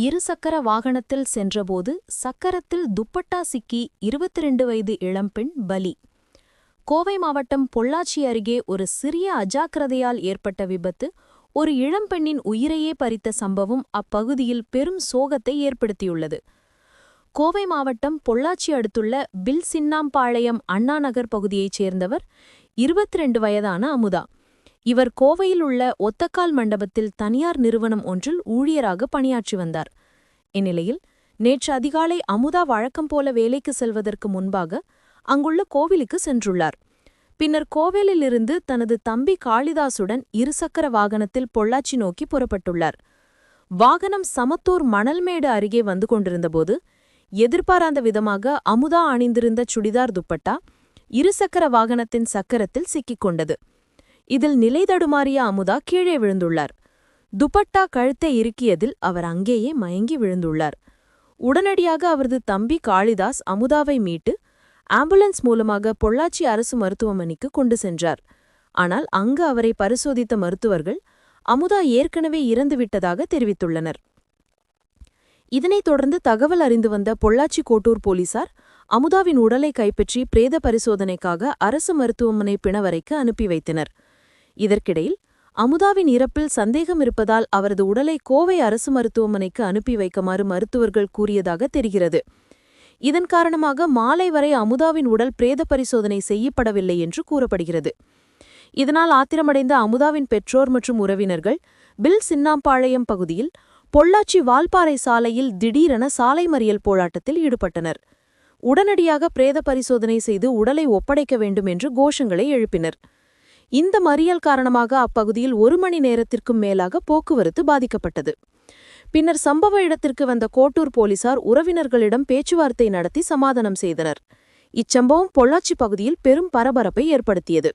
இருசக்கர வாகனத்தில் சென்றபோது சக்கரத்தில் துப்பட்டா சிக்கி இருபத்தி ரெண்டு வயது இளம்பெண் பலி. கோவை மாவட்டம் பொள்ளாச்சி அருகே ஒரு சிறிய அஜாக்கிரதையால் ஏற்பட்ட விபத்து ஒரு இளம்பெண்ணின் உயிரையே பறித்த சம்பவம் அப்பகுதியில் பெரும் சோகத்தை ஏற்படுத்தியுள்ளது. கோவை மாவட்டம் பொள்ளாச்சி அடுத்துள்ள பில் சின்னாம்பாளையம் அண்ணாநகர் பகுதியைச் சேர்ந்தவர் இருபத்தி ரெண்டு வயதான அமுதா. இவர் கோவையில் உள்ள ஒத்தக்கால் மண்டபத்தில் தனியார் நிறுவனம் ஒன்றில் ஊழியராக பணியாற்றி வந்தார். இந்நிலையில் நேற்று அதிகாலை அமுதா வழக்கம் போல வேலைக்கு செல்வதற்கு முன்பாக அங்குள்ள கோவிலுக்கு சென்றுள்ளார். பின்னர் கோவிலிலிருந்து தனது தம்பி காளிதாசுடன் இருசக்கர வாகனத்தில் பொள்ளாச்சி நோக்கி புறப்பட்டுள்ளார். வாகனம் சமத்தூர் மணல்மேடு அருகே வந்து கொண்டிருந்தபோது எதிர்பாராத விதமாக அமுதா அணிந்திருந்த சுடிதார் துப்பட்டா இருசக்கர வாகனத்தின் சக்கரத்தில் சிக்கிக் கொண்டது. இதில் நிலை தடுமாறிய அமுதா கீழே விழுந்துள்ளார். துப்பட்டா கழுத்தை இறுக்கியதில் அவர் அங்கேயே மயங்கி விழுந்துள்ளார். உடனடியாக அவரது தம்பி காளிதாஸ் அமுதாவை மீட்டு ஆம்புலன்ஸ் மூலமாக பொள்ளாச்சி அரசு மருத்துவமனைக்கு கொண்டு சென்றார். ஆனால் அங்கு அவரை பரிசோதித்த மருத்துவர்கள் அமுதா ஏற்கனவே இறந்துவிட்டதாக தெரிவித்துள்ளனர். இதனைத் தொடர்ந்து தகவல் அறிந்து வந்த பொள்ளாச்சி கோட்டூர் போலீசார் அமுதாவின் உடலை கைப்பற்றி பிரேத பரிசோதனைக்காக அரசு மருத்துவமனை பிணவரைக்கு அனுப்பி வைத்தனர். இதற்கிடையில் அமுதாவின் இறப்பில் சந்தேகம் இருப்பதால் அவரது உடலை கோவை அரசு மருத்துவமனைக்கு அனுப்பி வைக்குமாறு மருத்துவர்கள் கூறியதாக தெரிகிறது. இதன் காரணமாக மாலை வரை அமுதாவின் உடல் பிரேத பரிசோதனை செய்யப்படவில்லை என்று கூறப்படுகிறது. இதனால் ஆத்திரமடைந்த அமுதாவின் பெற்றோர் மற்றும் உறவினர்கள் பில் சின்னாம்பாளையம் பகுதியில் பொள்ளாச்சி வால்பாறை சாலையில் திடீரென சாலை மறியல் போராட்டத்தில் ஈடுபட்டனர். உடனடியாக பிரேத பரிசோதனை செய்து உடலை ஒப்படைக்க வேண்டும் என்று கோஷங்களை எழுப்பினர். இந்த மறியல் காரணமாக அப்பகுதியில் ஒரு மணி நேரத்திற்கும் மேலாக போக்குவரத்து பாதிக்கப்பட்டது. பின்னர் சம்பவ இடத்திற்கு வந்த கோட்டூர் போலீசார் உறவினர்களிடம் பேச்சுவார்த்தை நடத்தி சமாதானம் செய்தனர். இச்சம்பவம் பொள்ளாச்சி பகுதியில் பெரும் பரபரப்பை ஏற்படுத்தியது.